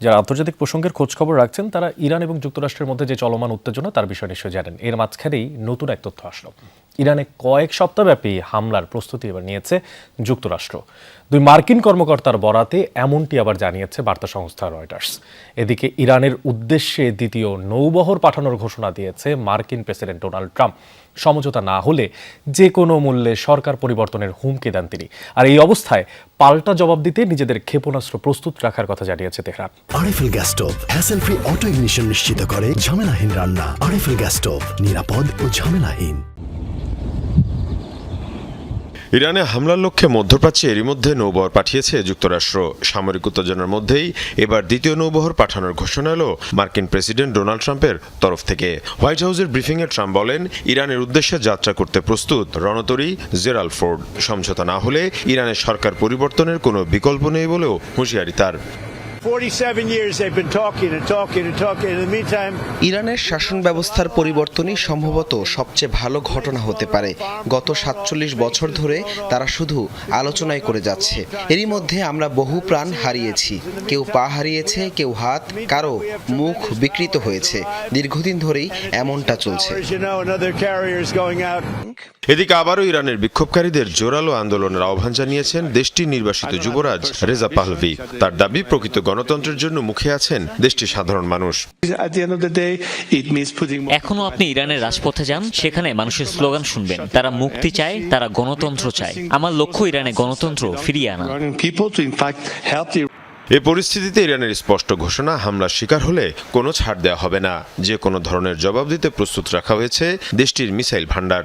যারা আন্তর্জাতিক প্রসঙ্গের খোঁজখবর রাখছেন, তারা ইরান এবং যুক্তরাষ্ট্রের মধ্যে যে চলমান উত্তেজনা, তার বিষয়ে নিশ্চয় জানেন। এর মাঝখানেই নতুন এক তথ্য আসলো। ইরানে কয়েক সপ্তাহব্যাপী হামলার প্রস্তুতি এবার নিয়েছে যুক্তরাষ্ট্র। দুই মার্কিন কর্মকর্তার বরাতে এমনটি আবার জানিয়েছে বার্তা সংস্থা রয়টার্স। এদিকে ইরানের উদ্দেশ্যে দ্বিতীয় নৌবহর পাঠানোর ঘোষণা দিয়েছে মার্কিন প্রেসিডেন্ট ডোনাল্ড ট্রাম্প। সমঝোতা না হলে যে কোনো মূল্যে সরকার পরিবর্তনের হুমকি দেন তিনি। আর এই অবস্থায় পাল্টা জবাব দিতে নিজেদের ক্ষেপণাস্ত্র প্রস্তুত রাখার কথা জানিয়েছে Tehran. RFL gas stove hassle free auto ignition নিশ্চিত করে ঝামেলাহীন রান্না। আরএফএল গ্যাস স্টোভ নিরাপদ ও ঝামেলাহীন। ইরানে হামলার লক্ষ্যে মধ্যপ্রাচ্যে এরই মধ্যে নৌবহর পাঠিয়েছে যুক্তরাষ্ট্র। সামরিক উত্তেজনার মধ্যেই এবার দ্বিতীয় নৌবহর পাঠানোর ঘোষণা এলো মার্কিন প্রেসিডেন্ট ডোনাল্ড ট্রাম্পের তরফ থেকে। হোয়াইট হাউসের ব্রিফিংয়ে ট্রাম্প বলেন, ইরানের উদ্দেশ্যে যাত্রা করতে প্রস্তুত রণতরী জেরাল ফোর্ড। সমঝোতা না হলে ইরানের সরকার পরিবর্তনের কোনো বিকল্প নেই বলেও হুঁশিয়ারি তার। 47 years they've been talking and talking and talking. In the meantime, ইরানের শাসন ব্যবস্থার পরিবর্তনই সম্ভবত সবচেয়ে ভালো ঘটনা হতে পারে। গত সাতচল্লিশ বছর ধরে তারা শুধু আলোচনায় করে যাচ্ছে। এরই মধ্যে আমরা বহু প্রাণ হারিয়েছি। কেউ পা হারিয়েছে কেউ হাত কারও মুখ বিকৃত হয়েছে। দীর্ঘদিন ধরেই এমনটা চলছে। এদিকে আবারও ইরানের বিক্ষোভকারীদের জোরালো আন্দোলনের আহ্বান জানিয়েছেন দেশটির নির্বাসিত যুবরাজ রেজা পাহলভি। তার দাবি প্রকৃত গণতন্ত্রের জন্য মুখে আছেন দেশটির সাধারণ মানুষ। এখনও আপনি ইরানের রাজপথে যান সেখানে মানুষের স্লোগান শুনবেন। তারা মুক্তি চায় তারা গণতন্ত্র চায়। আমার লক্ষ্য ইরানে গণতন্ত্র ফিরিয়ে আনা। এ পরিস্থিতিতে ইরানের স্পষ্ট ঘোষণা হামলার শিকার হলে কোনো ছাড় দেওয়া হবে না। যে কোনো ধরনের জবাব দিতে প্রস্তুত রাখা হয়েছে দেশটির মিসাইল ভান্ডার